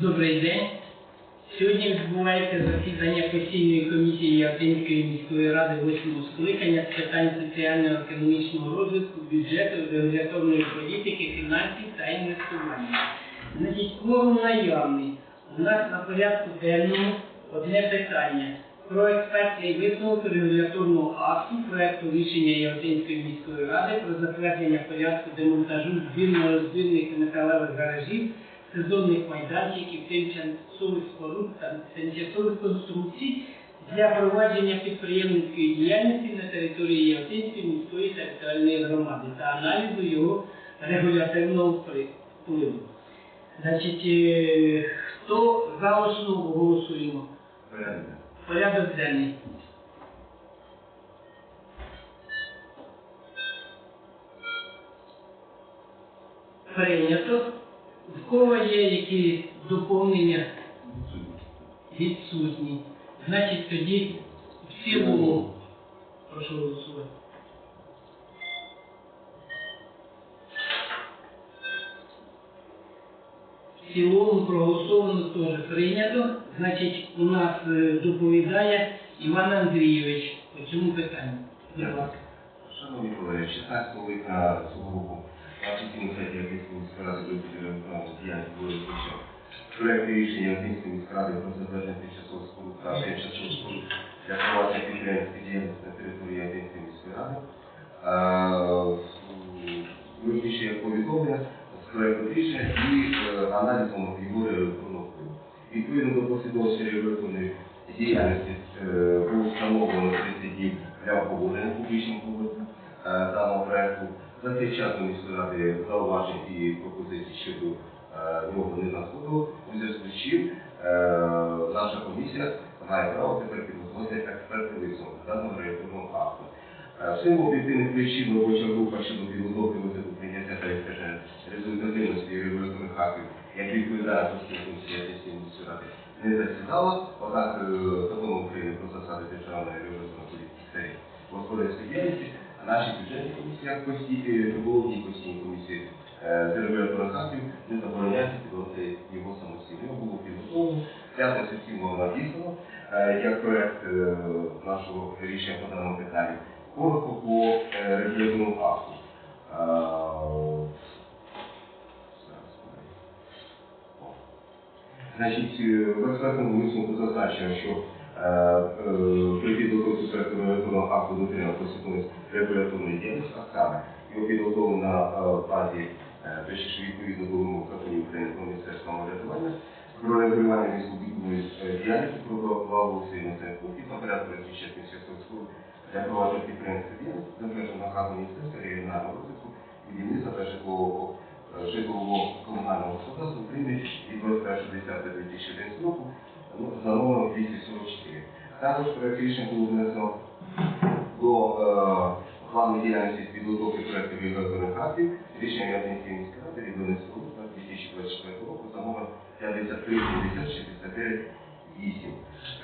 Добрий день. Сьогодні відбувається засідання постійної комісії Явтинської міської ради 8 скликання з питань соціально-економічного розвитку, бюджету, регуляторної політики, фінансів та інвестування. Значить, кворум наявний. У нас на порядку денному одне питання про експертний висновок регуляторного акту проекту рішення Явтинської міської ради про затвердження порядку демонтажу збірно-розбірних металевих гаражів сезонних майданчиків, тимчасових споруд та тимчасових конструкцій для провадження підприємницької діяльності на території Явтинської міської територіальної громади та аналізу його регулятивного впливу. Значить, е, хто за основу голосуємо? Порядок. Порядок денний. Прийнято. В кого є якісь доповнення відсутні? Значить, тоді в цілому. Прошу голосувати. В цілому проголосовано теж прийнято. Значить, у нас е, доповідає Іван Андрійович по цьому питанню. Будь ласка. Шановні колеги, 16 липня цього сайті Європейської міської ради до електронної діяльності розміщено проект рішення Європейської міської ради про затвердження тимчасових споруд та тимчасових споруд для провадження підприємницької діяльності на території Європейської міської ради. Розміщує повідомлення з проекту рішення і аналізом його регуляторного впливу. Відповідно до послідовності регуляторної діяльності було встановлено 30 днів для обговорення публічних публіків даного проекту. За цей час міської ради зауважень і пропозицій щодо е, нього не надходило. У зв'язку е, наша комісія має право тепер підготувати експертний висновок даного регуляторного акту. Е, силу об'єктивних причин робоча група щодо підготовки висновку прийняття та експертної результативності регуляторних актів, як відповідає Конституції Європейської міської ради, не засідала, однак законом України про засади державної регуляторної політики в сфері господарської діяльності, а наші бюджетні комісії, як постійні, головні постійні комісії е, з регуляторних актів, не забороняється підготувати його самостійно. Його було підготовлено, п'ятницю всім було надіслано, е, як проект е, нашого рішення по даному питанню. Коротко по е, акту. Значить, в експертному висновку зазначено, що при підготовці регуляторного акту дотримання послідовність регуляторної діяльності, а саме його підготовлено на е, базі, е, точніше відповідно до вимог України про місцеве самоврядування, про регулювання міськобудівної е, діяльності, про правову населених пунктів та порядку розміщення місцевих для провадження підприємства діяльності, затверджено наказом Міністерства регіонального розвитку, будівництва та житлового е, житлового комунального господарства України від 21.10.2011 року за номером 244. Також проект рішення було внесено до е, плану діяльності проєктів регуляторних актів рішення Явнінської міської ради від 11 2024 року за номер 53 60 69 8.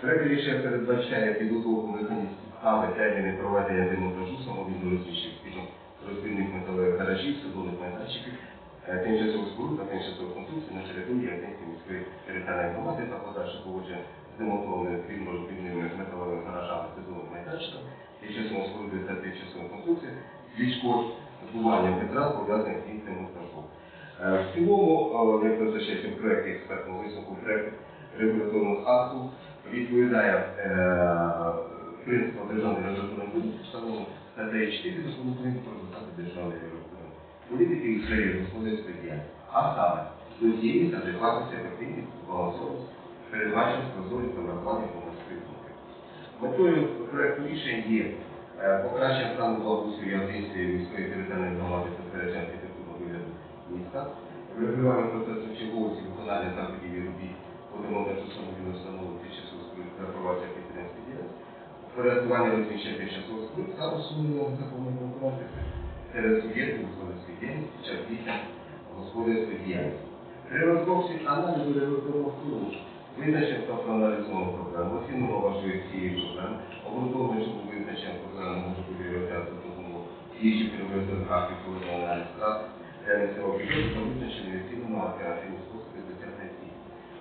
Проект рішення передбачає підготовку механізмів саме терміни проведення демонтажу самовільно розміщених спільно металевих гаражів, сезонних майданчиків, е, тимчасових споруд та тимчасових конструкцій на території Явнінської міської територіальної громади та подальше поводження з демонтованими спільно розбірними металевими гаражами, сезонним майданчиком, тимчасовими спорудами та тимчасовими конструкціями, військового збування витрат пов'язаних з цим демонтажом. Е, В цілому, е, як зазначається в проєкті експертного висновку, проєкт регуляторного акту відповідає принципам державної регуляторної політики, встановлено статтею 4 закону України про засади державної регуляторної політики і сфері господарської діяльності, а саме доцільність, адекватність, ефективність, збалансованість, передбаченість, прозорість та врахування громадської думки. Метою проекту рішень є е, покращення стану благоустрою Явдинської міської територіальної громади та збереження архітектурного вигляду міста, врегулювання процесу черговості виконання заходів і робіт по демонтажу самовільно встановлених тимчасових споруд та діяльності, порядкування розміщення тимчасових споруд та усунення конкуренції серед суб'єктів господарської діяльності чи об'єктів господарської діяльності. При розробці аналізу регуляторного впливу визначення та проаналізовано проблему, оцінено важливість цієї проблеми, обґрунтовано, що визначення проблеми може бути реалізація допомогу діючих регуляторних актів впливу аналіз для місцевого бюджету та визначення відповідно альтернативні способи досягнення цілі.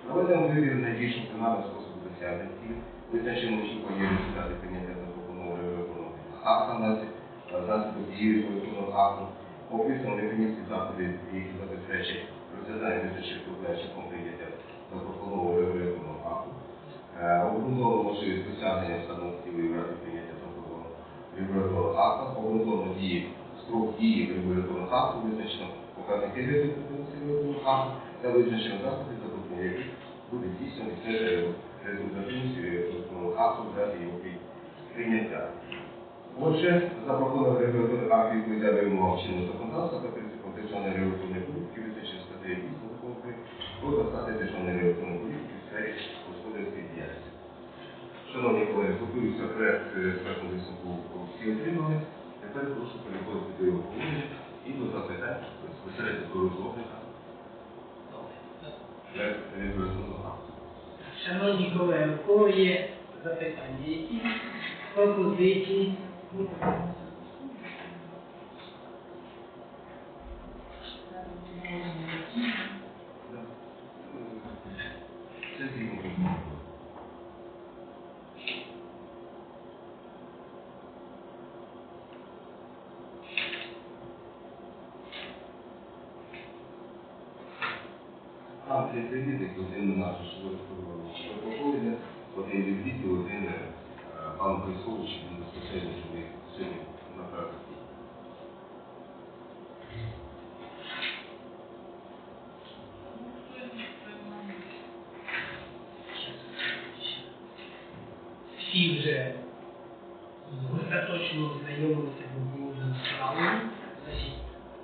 Проведемо вибір найбільш оптимального способу досягнення цілі, визначимо очікувані результати прийняття запропонованого регуляторного акту, засобів дії регуляторного акту, описуємо механізм заходів, які забезпечать розглядання визначених проблем прийняття запропонованого регуляторного акту. Е, Обґрунтовано можливість досягнення встановлених цілей прийняття регуляторного акту, обґрунтовано дії строк дії регуляторного акту, визначено показники регуляторного акту та визначено заходи, за допомогою яких буде здійснено відстеження результативності регуляторного акту разі його прийняття. Отже, запропонований регуляторний акт відповідає вимогам чинного законодавства та принципам державної регуляторної політики, визначені статтею 8 закону про засади державної регуляторної політики в сфері господарської діяльності. Шановні колеги, готується проект е, експертного висновку всі отримали. Тепер прошу переходити до його положення і до запитань безпосередньо до розробника регуляторного акту. Шановні колеги, у кого є запитання, які пропозиції? Це згідно закону. Там три кредити, один наш протоколі, один від відділу, один пан Присович, він безпосередньо, ми сьогодні на практиці. Всі вже остаточно знайомилися з справою.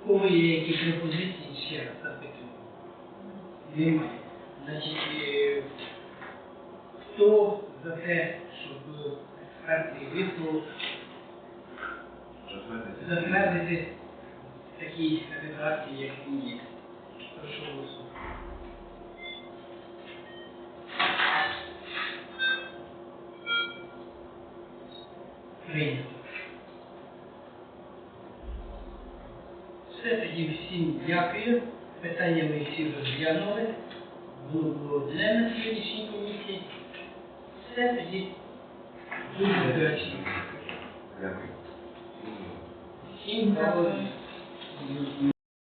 Кого є які пропозиції, ще раз запитую. Немає. Значить, е, за те, щоб експертний висновок Затвердити. такій редакції, як він є? Прошу. Прийнято. Все тоді всім дякую. Питання ми всі розглянули. Було одне на сьогоднішній комісії. Все тоді дуже вдячні. Дякую. Всім дякую.